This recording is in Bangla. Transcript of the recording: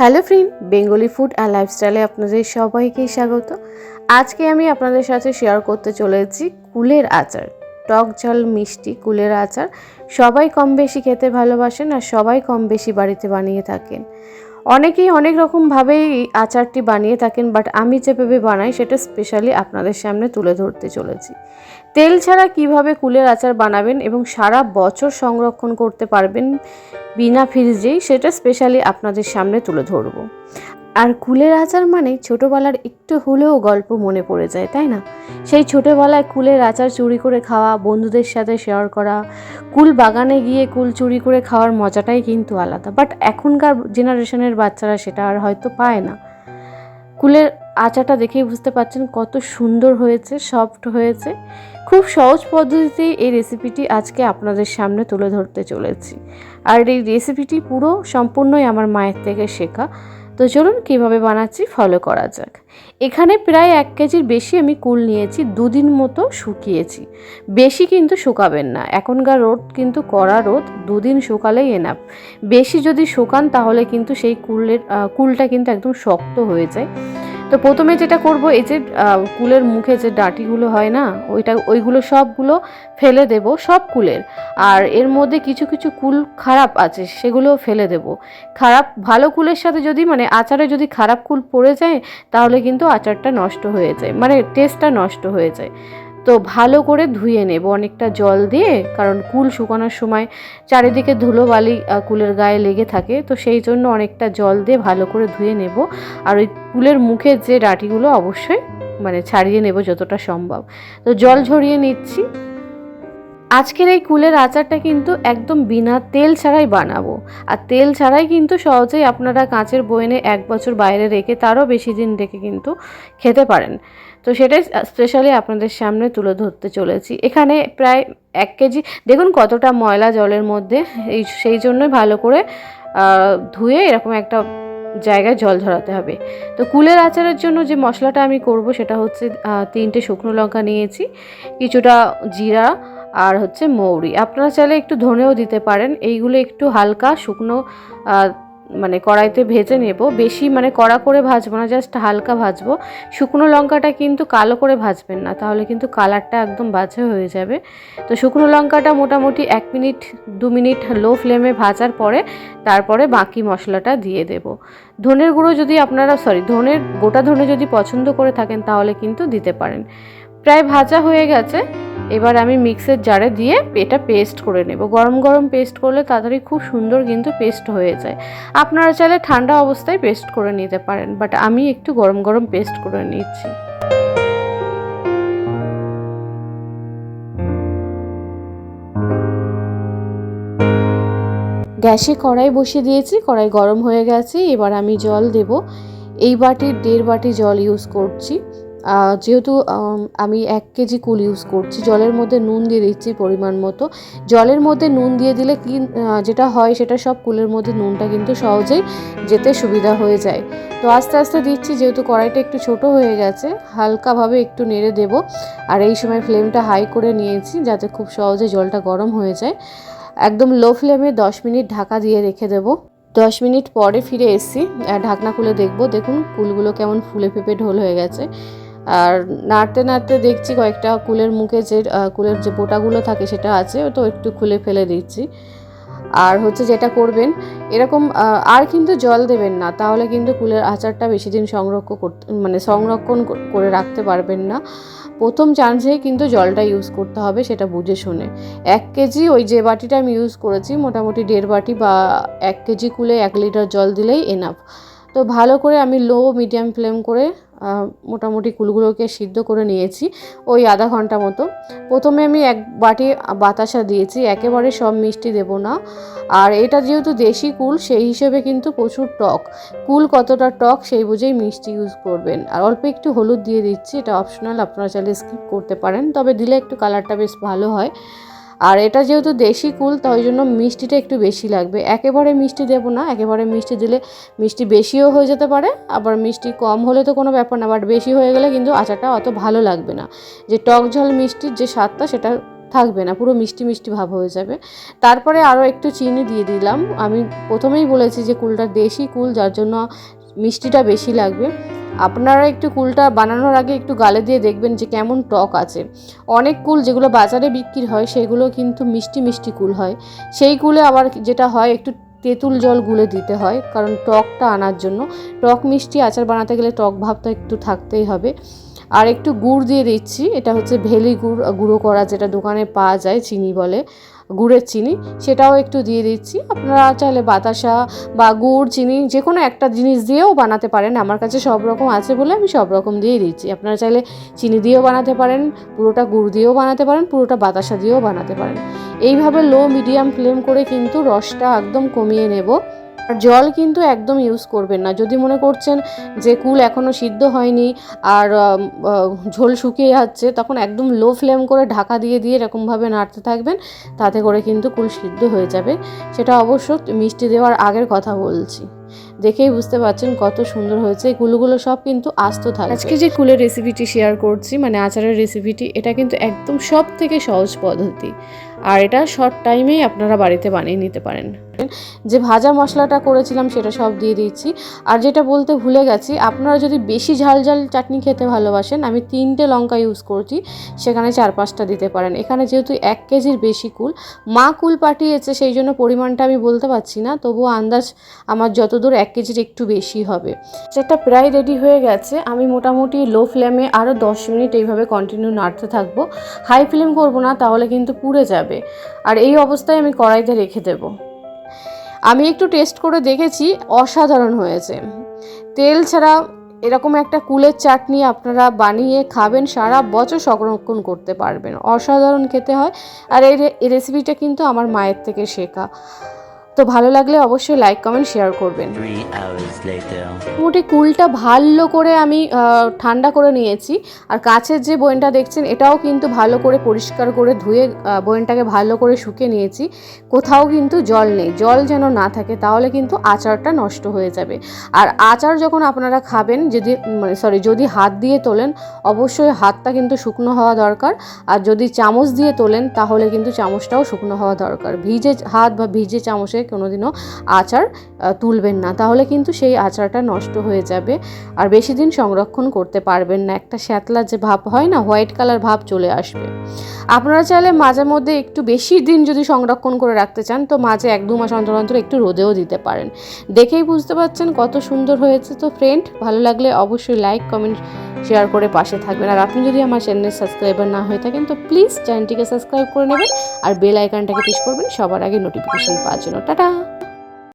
Hello friend, Bengali food and লাইফস্টাইলে আপনাদের সবাইকে স্বাগত। আজকে আমি আপনাদের সাথে শেয়ার করতে চলেছি কুলের আচার, টক ঝাল মিষ্টি কুলের আচার। সবাই কম বেশি খেতে ভালোবাসেন আর সবাই কম বেশি বাড়িতে বানিয়ে থাকেন। অনেকেই অনেক রকমভাবেই আচারটি বানিয়ে থাকেন বাট আমি যেভাবে বানাই সেটা স্পেশালি আপনাদের সামনে তুলে ধরতে চলেছি। তেল ছাড়া কীভাবে কুলের আচার বানাবেন এবং সারা বছর সংরক্ষণ করতে পারবেন বিনা ফ্রিজেই, সেটা স্পেশালি আপনাদের সামনে তুলে ধরবো। আর কুলের আচার মানে ছোটোবেলার একটু হলেও গল্প মনে পড়ে যায়, তাই না? সেই ছোটোবেলায় কুলের আচার চুরি করে খাওয়া, বন্ধুদের সাথে শেয়ার করা, কুল বাগানে গিয়ে কুল চুরি করে খাওয়ার মজাটাই কিন্তু আলাদা। বাট এখনকার জেনারেশনের বাচ্চারা সেটা আর হয়তো পায় না। কুলের আচারটা দেখেই বুঝতে পারছেন কত সুন্দর হয়েছে সফট হয়েছে। খুব সহজ পদ্ধতিতেই এই রেসিপিটি আজকে আপনাদের সামনে তুলে ধরতে চলেছি। আর এই রেসিপিটি পুরো সম্পূর্ণই আমার মায়ের থেকে শেখা। তো চলুন কীভাবে বানাচ্ছি ফলো করা যাক। এখানে প্রায় এক কেজির বেশি আমি কুল নিয়েছি, দুদিন মতো শুকিয়েছি। বেশি কিন্তু শুকাবেন না, এখনকার রোদ কিন্তু কড়া রোদ, দুদিন শুকালেই এনাফ বেশি যদি শুকান তাহলে কিন্তু সেই কুলের কুলটা কিন্তু একদম শক্ত হয়ে যায়। তো প্রথমে যেটা করব, এই যে কুলের মুখে যে ডাঁটিগুলো হয় না, ওইটা, ওইগুলো সবগুলো ফেলে দেব, সব কুলের। আর এর মধ্যে কিছু কিছু কুল খারাপ আছে, সেগুলোও ফেলে দেব। খারাপ, ভালো কুলের সাথে যদি মানে আচারে যদি খারাপ কুল পড়ে যায়, তাহলে কিন্তু আচারটা নষ্ট হয়ে যায় মানে টেস্টটা নষ্ট হয়ে যায়। ভালো করে ধুয়ে নেব অনেকটা জল দিয়ে, কারণ কুল শুকানোর সময় চারিদিকে ধুলো বালি কুলের গায়ে লেগে থাকে। তো সেই জন্য অনেকটা জল দিয়ে ভালো করে ধুয়ে নেব। আর ওই কুলের মুখের যে ডাঁটিগুলো অবশ্যই মানে ছাড়িয়ে নেব যতটা সম্ভব। তো জল ঝরিয়ে নিচ্ছি। আজকের এই কুলের আচারটা কিন্তু একদম বিনা তেল ছাড়াই বানাবো। আর তেল ছাড়াই কিন্তু সহজেই আপনারা কাঁচের বয়নে এক বছর বাইরে রেখে তারও বেশি দিন রেখে কিন্তু খেতে পারেন। তো সেটাই স্পেশালি আপনাদের সামনে তুলে ধরতে চলেছি। এখানে প্রায় এক কেজি, দেখুন কতটা ময়লা জলের মধ্যে, এই সেই জন্যই ভালো করে ধুয়ে এরকম একটা জায়গায় জল ঝরাতে হবে। তো কুলের আচারের জন্য যে মশলাটা আমি করব সেটা হচ্ছে তিনটে শুকনো লঙ্কা নিয়েছি, কিছুটা জিরা আর হচ্ছে মৌরি। আপনারা চাইলে একটু ধনেও দিতে পারেন। এইগুলো একটু হালকা শুকনো মানে কড়াইতে ভেজে নেব। বেশি মানে কড়া করে ভাজবো না জাস্ট হালকা ভাজবো। শুকনো লঙ্কাটা কিন্তু কালো করে ভাজবেন না, তাহলে কিন্তু কালারটা একদম বাজে হয়ে যাবে। তো শুকনো লঙ্কাটা মোটামুটি এক মিনিট, দু মিনিট লো ফ্লেমে ভাজার পরে, তারপরে বাকি মশলাটা দিয়ে দেব। ধনের গুঁড়ো যদি আপনারা সরি ধনের, গোটা ধনে যদি পছন্দ করে থাকেন, তাহলে কিন্তু দিতে পারেন। প্রায় ভাজা হয়ে গেছে। এবার আমি মিক্সের জারে দিয়ে এটা পেস্ট করে নেব। গরম গরম পেস্ট করলে তাড়াতাড়ি খুব সুন্দর কিন্তু পেস্ট হয়ে যায়। আপনারা চাইলে ঠান্ডা অবস্থায় পেস্ট করে নিতে পারেন, বাট আমি একটু গরম গরম পেস্ট করে নিচ্ছি। গ্যাসে কড়াই বসিয়ে দিয়েছি, কড়াই গরম হয়ে গেছে, এবার আমি জল দেব। এই বাটির দেড় বাটি জল ইউজ করছি। যেহেতু আমি এক কেজি কুল ইউজ করছি, জলের মধ্যে নুন দিয়ে দিচ্ছি পরিমাণ মতো। জলের মধ্যে নুন দিয়ে দিলে কি যেটা হয় সেটা সব কুলের মধ্যে নুনটা কিন্তু সহজেই যেতে সুবিধা হয়ে যায়। তো আস্তে আস্তে দিচ্ছি, যেহেতু কড়াইটা একটু ছোট হয়ে গেছে, হালকাভাবে একটু নেড়ে দেব। আর এই সময় ফ্লেমটা হাই করে নিয়েছি, যাতে খুব সহজে জলটা গরম হয়ে যায়। একদম লো ফ্লেমে দশ মিনিট ঢাকা দিয়ে রেখে দেবো। দশ মিনিট পরে ফিরে এসেছি ঢাকনা খুলে দেখব। দেখুন, কুলগুলো কেমন ফুলে ফেপে ঢোল হয়ে গেছে। আর নাড়তে নাড়তে দেখছি কয়েকটা কুলের মুখে যে কুলের যে বোটাগুলো থাকে সেটা আছে, তো একটু খুলে ফেলে দিচ্ছি। আর হচ্ছে যেটা করবেন, এরকম আর কিন্তু জল দেবেন না, তাহলে কিন্তু কুলের আচারটা বেশি দিন সংরক্ষণ করতে মানে সংরক্ষণ করে রাখতে পারবেন না। প্রথম চান্সেই কিন্তু জলটা ইউজ করতে হবে, সেটা বুঝে শুনে। এক কেজি ওই যে বাটিটা আমি ইউজ করেছি, মোটামুটি দেড় বাটি বা এক কেজি কুলে এক লিটার জল দিলেই এনাফ তো ভালো করে আমি লো মিডিয়াম ফ্লেম করে মোটামুটি কুলগুলোকে সিদ্ধ করে নিয়েছি ওই আধা ঘণ্টা মতো। প্রথমে আমি এক বাটি বাতাসা দিয়েছি, একেবারে সব মিষ্টি দেব না। আর এটা যেহেতু দেশি কুল, সেই হিসেবে কিন্তু প্রচুর টক। কুল কতটা টক সেই বুঝেই মিষ্টি ইউজ করবেন। আর অল্প একটু হলুদ দিয়ে দিচ্ছি, এটা অপশনাল আপনারা চাইলে স্কিপ করতে পারেন। তবে দিলে একটু কালারটা বেশ ভালো হয়। আর এটা যেহেতু দেশি কুল তাই জন্য মিষ্টিটা একটু বেশি লাগবে। একেবারে মিষ্টি দেবো না, একেবারে মিষ্টি দিলে মিষ্টি বেশিও হয়ে যেতে পারে, আবার মিষ্টি কম হলে তো কোনো ব্যাপার না, বাট বেশি হয়ে গেলে কিন্তু আচারটা অত ভালো লাগবে না। যে টক ঝাল মিষ্টির যে স্বাদটা, সেটা থাকবে না, পুরো মিষ্টি মিষ্টি ভাব হয়ে যাবে। তারপরে আরও একটু চিনি দিয়ে দিলাম। আমি প্রথমেই বলেছি যে কুলটা দেশি কুল, যার জন্য মিষ্টিটা বেশি লাগবে। আপনারা একটু কুলটা বানানোর আগে একটু গালে দিয়ে দেখবেন যে কেমন টক আছে। অনেক কুল যেগুলো বাজারে বিক্রি হয়, সেগুলো কিন্তু মিষ্টি মিষ্টি কুল হয়। সেই কুলে আবার যেটা হয়, একটু তেঁতুল জল গুলে দিতে হয়, কারণ টকটা আনার জন্য। টক মিষ্টি আচার বানাতে গেলে টক ভাবটা একটু থাকতেই হবে। আর একটু গুড় দিয়ে দিচ্ছি, এটা হচ্ছে ভেলি গুড়, গুঁড়ো করা যেটা দোকানে পাওয়া যায়, চিনি বলে। গুড়ের চিনি, সেটাও একটু দিয়ে দিচ্ছি। আপনারা চাইলে বাতাসা বা গুড়, চিনি যে কোনো একটা জিনিস দিয়েও বানাতে পারেন। আমার কাছে সব রকম আছে বলে আমি সব রকম দিয়ে দিচ্ছি। আপনারা চাইলে চিনি দিয়েও বানাতে পারেন, পুরোটা গুড় দিয়েও বানাতে পারেন, পুরোটা বাতাসা দিয়েও বানাতে পারেন। এইভাবে লো মিডিয়াম ফ্লেম করে কিন্তু রসটা একদম কমিয়ে নেব। জল কিন্তু একদম ইউজ করবেন না। যদি মনে করছেন যে কুল এখনও সিদ্ধ হয়নি আর ঝোল শুকিয়ে যাচ্ছে, তখন একদম লো ফ্লেম করে ঢাকা দিয়ে দিয়ে এরকমভাবে নাড়তে থাকবেন, তাতে করে কিন্তু কুল সিদ্ধ হয়ে যাবে। সেটা অবশ্য মিষ্টি দেওয়ার আগের কথা বলছি। দেখেই বুঝতে পারছেন কত সুন্দর হয়েছে। কুলগুলো সব কিন্তু আস্ত থাকে আজকে যে কুলের রেসিপিটি শেয়ার করছি মানে আচারের রেসিপিটি এটা কিন্তু একদম সব থেকে সহজ পদ্ধতি। আর এটা শর্ট টাইমেই আপনারা বাড়িতে বানিয়ে নিতে পারেন। যে ভাজা মশলাটা করেছিলাম সেটা সব দিয়ে দিচ্ছি। আর যেটা বলতে ভুলে গেছি, আপনারা যদি বেশি ঝাল ঝাল চাটনি খেতে ভালোবাসেন, আমি তিনটে লঙ্কা ইউজ করছি, সেখানে চার পাঁচটা দিতে পারেন। এখানে যেহেতু এক কেজির বেশি কুল, মা কুল পাঠিয়েছে, সেই জন্য পরিমাণটা আমি বলতে পারছি না, তবুও আন্দাজ আমার যতদূর এক কেজির একটু বেশি হবে। সেটা প্রায় রেডি হয়ে গেছে, আমি মোটামুটি লো ফ্লেমে আরও দশ মিনিট এইভাবে কন্টিনিউ নাড়তে থাকব। হাই ফ্লেম করব না, তাহলে কিন্তু পুড়ে যাবে। আর এই অবস্থায় আমি কড়াইতে রেখে দেবো। আমি একটু টেস্ট করে দেখেছি, অসাধারণ হয়েছে। তেল ছাড়া এরকম একটা কুলের চাটনি আপনারা বানিয়ে খাবেন, সারা বছর সংরক্ষণ করতে পারবেন। অসাধারণ খেতে হয়। আর এই রেসিপিটা কিন্তু আমার মায়ের থেকে শেখা। তো ভালো লাগলে অবশ্যই লাইক কমেন্ট শেয়ার করবেন। মোটামুটি কুলটা ভালো করে আমি ঠান্ডা করে নিয়েছি। আর কাছের যে বয়েনটা দেখছেন এটাও কিন্তু ভালো করে পরিষ্কার করে ধুয়ে বয়েনটাকে ভালো করে শুকিয়ে নিয়েছি। কোথাও কিন্তু জল নেই। জল যেন না থাকে তাহলে কিন্তু আচারটা নষ্ট হয়ে যাবে। আর আচার যখন আপনারা খাবেন যদি মানে সরি যদি হাত দিয়ে তোলেন অবশ্যই হাতটা কিন্তু শুকনো হওয়া দরকার। আর যদি চামচ দিয়ে তোলেন তাহলে কিন্তু চামচটাও শুকনো হওয়া দরকার। ভিজে হাত বা ভিজে চামচে কোনোদিনও আচার তুলবেন না। তাহলে কিন্তু সেই আচারটা নষ্ট হয়ে যাবে। আর বেশি দিন সংরক্ষণ করতে পারবেন না। একটা শ্যাতলা যে ভাব হয় না, হোয়াইট কালার ভাব চলে আসবে। আপনারা চাইলে মাঝে মধ্যে একটু বেশি দিন যদি সংরক্ষণ করে রাখতে চান, তো মাঝে এক দু মাস অন্তর অন্তর একটু রোদেও দিতে পারেন। দেখেই বুঝতে পারছেন কত সুন্দর হয়েছে। তো ফ্রেন্ড ভালো লাগলে অবশ্যই লাইক কমেন্ট শেয়ার করে পাশে থাকবেন। আর আপনি যদি আমার চ্যানেলের সাবস্ক্রাইবার না হয়ে থাকেন, তো প্লিজ চ্যানেলটিকে সাবস্ক্রাইব করে নেবেন আর বেল আইকনটাকে প্রেস করবেন, সবার আগে নোটিফিকেশন পাওয়ার জন্য। টাটা!